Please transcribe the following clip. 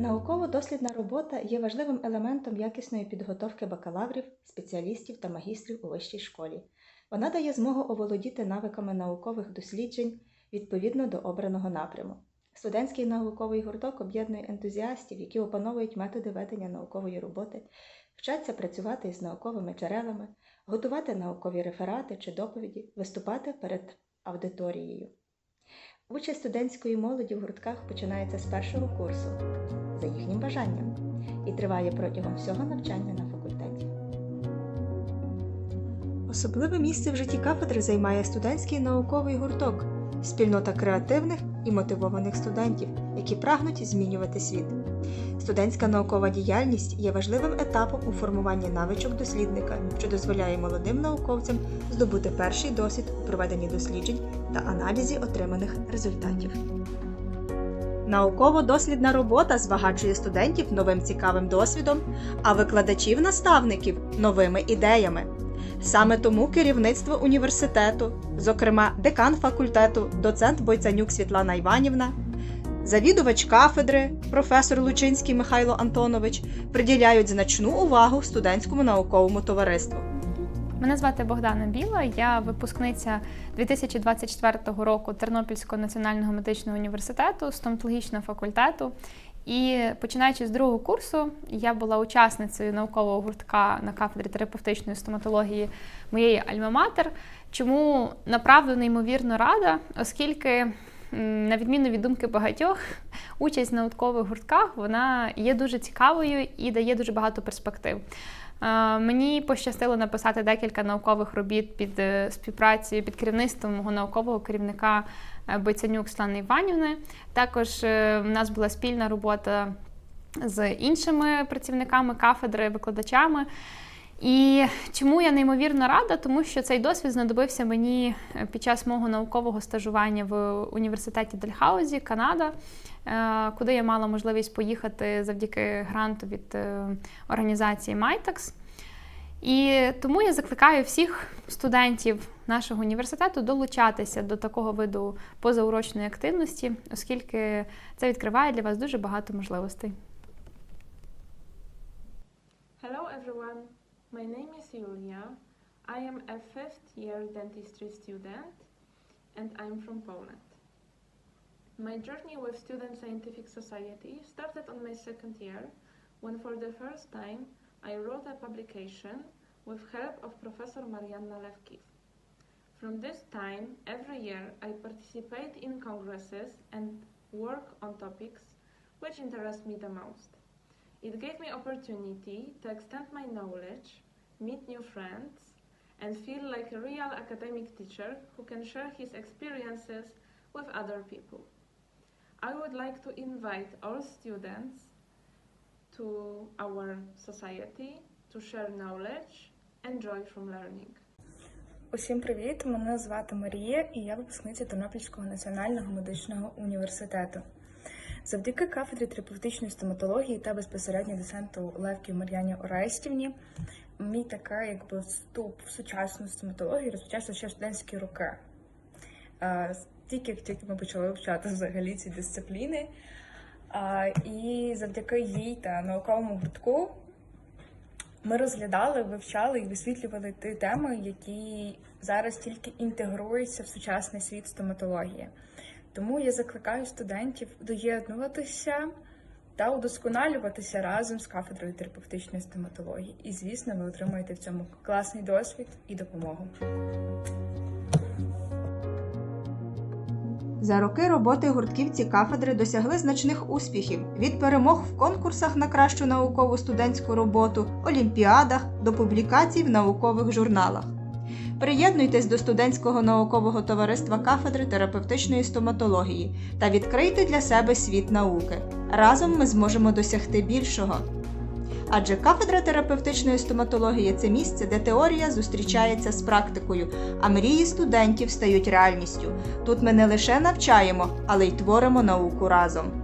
Науково-дослідна робота є важливим елементом якісної підготовки бакалаврів, спеціалістів та магістрів у вищій школі. Вона дає змогу оволодіти навиками наукових досліджень відповідно до обраного напряму. Студентський науковий гурток об'єднує ентузіастів, які опановують методи ведення наукової роботи, вчаться працювати із науковими джерелами, готувати наукові реферати чи доповіді, виступати перед аудиторією. Участь студентської молоді в гуртках починається з першого курсу за їхнім бажанням і триває протягом всього навчання на факультеті. Особливе місце в житті кафедри займає студентський науковий гурток, спільнота креативних і мотивованих студентів, які прагнуть змінювати світ. Студентська наукова діяльність є важливим етапом у формуванні навичок дослідника, що дозволяє молодим науковцям здобути перший досвід у проведенні досліджень та аналізі отриманих результатів. Науково-дослідна робота збагачує студентів новим цікавим досвідом, а викладачів-наставників новими ідеями. Саме тому керівництво університету, зокрема декан факультету, доцент Бойцанюк Світлана Іванівна, завідувач кафедри, професор Лучинський Михайло Антонович приділяють значну увагу студентському науковому товариству. Мене звати Богдана Біла, я випускниця 2024 року Тернопільського національного медичного університету, стоматологічного факультету. І починаючи з другого курсу, я була учасницею наукового гуртка на кафедрі терапевтичної стоматології моєї альма-матер. Чому направду неймовірно рада, оскільки, на відміну від думки багатьох, участь в наукових гуртках вона є дуже цікавою і дає дуже багато перспектив. Е, Мені пощастило написати декілька наукових робіт під е, співпрацею під керівництвом мого наукового керівника Бойцянюк Слани Іванівни. Також е, в нас була спільна робота з іншими працівниками кафедри, викладачами. І чому я неймовірно рада? Тому що цей досвід знадобився мені е, під час мого наукового стажування в університеті Дельхаузі, Канада, е, куди я мала можливість поїхати завдяки гранту від е, організації Mitex. І тому я закликаю всіх студентів нашого університету долучатися до такого виду позаурочної активності, оскільки це відкриває для вас дуже багато можливостей. Hello everyone, my name is Julia. I am a fifth year dentistry student and I'm from Poland. My journey with Student Scientific Society started on my second year when for the first time I wrote a publication with help of Professor Marianna Lewkiw. From this time, every year I participate in congresses and work on topics which interest me the most. It gave me opportunity to extend my knowledge, meet new friends, and feel like a real academic teacher who can share his experiences with other people. I would like to invite all students to our society to share knowledge and joy from learning. Усім привіт! Мене звати Марія, і я випускниця Тернопільського національного медичного університету. Завдяки кафедрі терапевтичної стоматології та безпосередньо доценту Левків Мар'яні Орестівні, мій така якби вступ в сучасну стоматологію розпочався ще в студентські роки. Тільки тільки ми почали вивчати взагалі ці дисципліни. І завдяки їй та науковому гуртку ми розглядали, вивчали і висвітлювали ті теми, які зараз тільки інтегруються в сучасний світ стоматології. Тому я закликаю студентів доєднуватися та удосконалюватися разом з кафедрою терапевтичної стоматології. І, звісно, ви отримаєте в цьому класний досвід і допомогу. За роки роботи гуртків ці кафедри досягли значних успіхів від перемог в конкурсах на кращу наукову студентську роботу, олімпіадах до публікацій в наукових журналах. Приєднуйтесь до студентського наукового товариства кафедри терапевтичної стоматології та відкрийте для себе світ науки. Разом ми зможемо досягти більшого. Адже кафедра терапевтичної стоматології це місце, де теорія зустрічається з практикою, а мрії студентів стають реальністю. Тут ми не лише навчаємо, але й творимо науку разом.